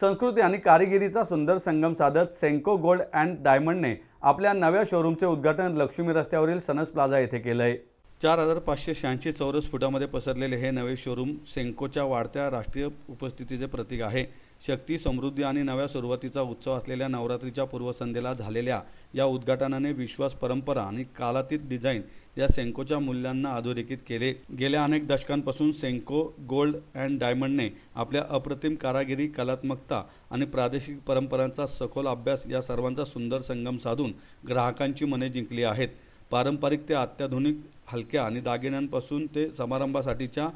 संस्कृती आणि कारिगिरीचा सुंदर संगम साधत सेंको गोल्ड अँड डायमंडने आपल्या नव्या शोरूमचे उद्घाटन लक्ष्मी रस्त्यावरील सनस प्लाझा येथे केलं आहे चार हजार पाचशे शहाऐंशी चौरस फुटामध्ये पसरलेले हे नवे शोरूम सेंकोच्या वाढत्या राष्ट्रीय उपस्थितीचे प्रतीक आहे. शक्ती समृद्धी आणि नव्या सुरुवातीचा उत्सव असलेल्या नवरात्रीच्या पूर्वसंध्येला झालेल्या या उद्घाटनाने विश्वास परंपरा आणि कालातीत डिझाईन या सेंकोच्या मूल्यांना अधोरेखित केले. गेल्या अनेक दशकांपासून सेंको गोल्ड अँड डायमंडने आपल्या अप्रतिम कारागिरी कलात्मकता आणि प्रादेशिक परंपरांचा सखोल अभ्यास या सर्वांचा सुंदर संगम साधून ग्राहकांची मने जिंकली आहेत. पारंपरिक ते अत्याधुनिक हलक्या आणि दागिन्यांपासून ते समारंभासाठीच्या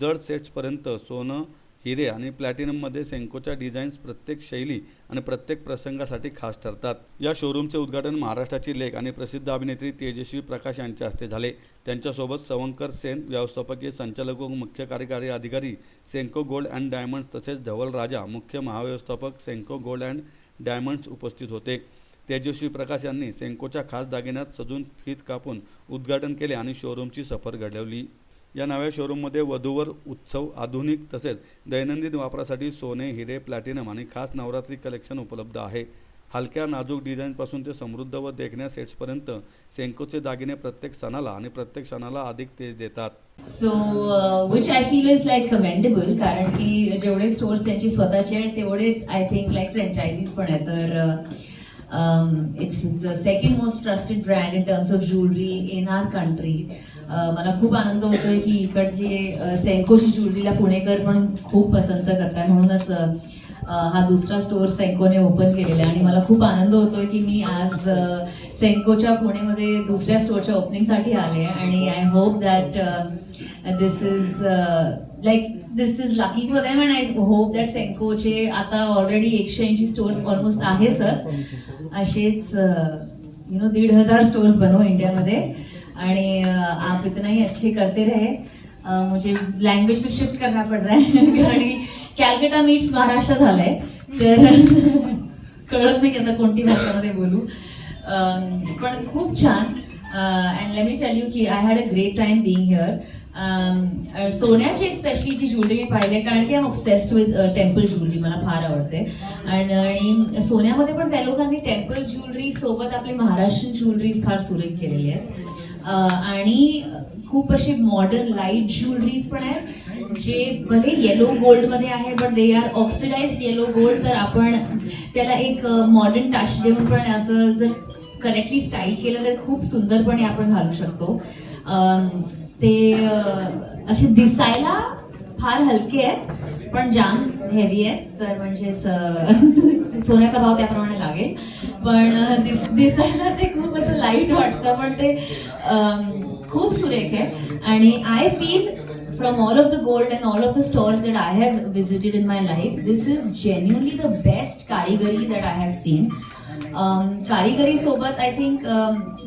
जड सेट्सपर्यंत सोनं हिरे आणि प्लॅटिनममध्ये सेंकोच्या डिझाईन्स प्रत्येक शैली आणि प्रत्येक प्रसंगासाठी खास ठरतात. या शोरूमचे उद्घाटन महाराष्ट्राची लेख आणि प्रसिद्ध अभिनेत्री तेजस्वी प्रकाश यांच्या हस्ते झाले. त्यांच्यासोबत सवंकर सेन व्यवस्थापकीय संचालक व मुख्य कार्यकारी अधिकारी सेंको गोल्ड अँड डायमंड्स तसेच धवल राजा मुख्य महाव्यवस्थापक सेंको गोल्ड अँड डायमंड्स उपस्थित होते. तेजस्वी प्रकाश यांनी सेंकोच्या खास दागिन्यात सजून फीत कापून उद्घाटन केले आणि शोरूमची सफर घडवली. या नव्या शोरूममध्ये वधूवर उत्सव आधुनिक तसेच दैनंदिन वापरासाठी सोने हिरे प्लॅटिनम आणि खास नवरात्री कलेक्शन उपलब्ध आहे. हलक्या नाजूक डिझाईनपासून ते समृद्ध व देखण्या सेट्सपर्यंत सेंकोचे दागिने प्रत्येक सणाला आणि प्रत्येक सणाला अधिक तेज देतात. So which I feel is like commendable कारण की जेवढे स्टोर्स त्यांची स्वतःचे आहेत तेवढेच आय थिंक लाईक फ्रँचायझीज पण आहे तर uh, it's the second most trusted brand in terms of jewellery in our country मला खूप आनंद होतोय की इकडचे uh, सेंकोची ज्वेलरीला पुणेकर पण खूप पसंत करतात म्हणूनच uh, हा दुसरा स्टोअर सेंकोने ओपन केलेला आहे. आणि मला खूप आनंद होतोय की मी आज uh, सेंकोच्या पुणेमध्ये दुसऱ्या स्टोअरच्या ओपनिंगसाठी आले आणि I hope that this is like this is lucky for them and I hope that सेंकोचे आता ऑलरेडी एकशे ऐंशी स्टोअर्स ऑलमोस्ट आहेच असेच यु नो दीड हजार स्टोअर्स बनव इंडियामध्ये. आणि आप इतना ही अच्छे करते रहे. uh, मुझे लँग्वेज पे शिफ्ट करना पड़ रहा है कारण की कॅलकटा मीट्स महाराष्ट्र झालंय. तर कळत नाही आता कोणती भाषामध्ये बोलू. पण खूप छान. And let me tell you की I had a great time being here Um, uh, सोन्याची स्पेशली जी ज्वेलरी मी पाहिली कारण की I obsessed with temple jewellery मला फार आवडते. Uh, आणि सोन्यामध्ये पण त्या लोकांनी टेम्पल ज्वेलरी सोबत आपली महाराष्ट्रीयन ज्वेलरीज फार सुरेख केलेली आहेत. Uh, आणि खूप असे मॉडर्न लाइट ज्वेलरीज पण आहेत जे भले येलो गोल्डमध्ये आहे but they are oxidised yellow gold तर आपण त्याला एक मॉडर्न टच देऊन पण असं जर करेक्टली स्टाईल केलं तर खूप सुंदरपणे आपण घालू शकतो. Um, ते असे दिसायला फार हलके आहेत पण जाम हेवी आहेत. तर म्हणजे सोन्याचा भाव त्याप्रमाणे लागेल. पण दिस दिसायला ते खूप असं लाइट वाटतं पण ते खूप सुरेख आहे आणि I feel from all of the gold and all of the stores that I have visited in my life this is genuinely the best कारिगरी that I have seen कारिगरी सोबत आय थिंक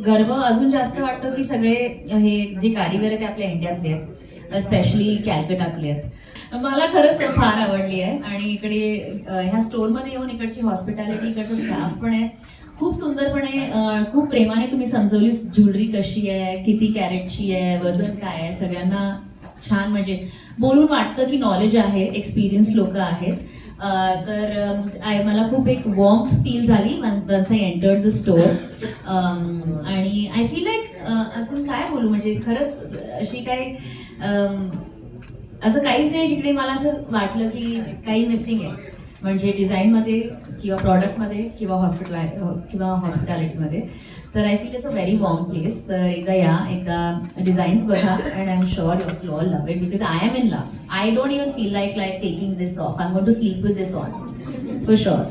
गर्व अजून जास्त वाटतो की सगळे हे जे कारिगर आहेत ते आपल्या इंडियातले आहेत. स्पेशली कॅलकटातले आहेत. मला खरंच फार आवडली आहे. आणि इकडे ह्या स्टोरमध्ये येऊन इकडची हॉस्पिटॅलिटी इकडचा स्टाफ पण आहे. खूप सुंदरपणे खूप प्रेमाने तुम्ही समजवली. ज्वेलरी कशी आहे किती कॅरेटची आहे वजन काय आहे सगळ्यांना छान म्हणजे बोलून वाटतं की नॉलेज आहे एक्सपिरियन्स लोक आहेत. तर आय मला खूप एक वॉर्म फील झाली once I entered the store आणि आय फील लाईक अजून काय बोलू म्हणजे खरंच अशी काय असं काहीच नाही जिकडे मला असं वाटलं की काही मिसिंग आहे. म्हणजे डिझाईनमध्ये किंवा प्रॉडक्टमध्ये किंवा हॉस्पिटल किंवा हॉस्पिटॅलिटीमध्ये तर I feel it's a very warm place तर एकदा या एकदा डिझाईन्स बघा and I am sure you all love it because I am in love I don't even feel like like taking this off I am got to sleep with this on for sure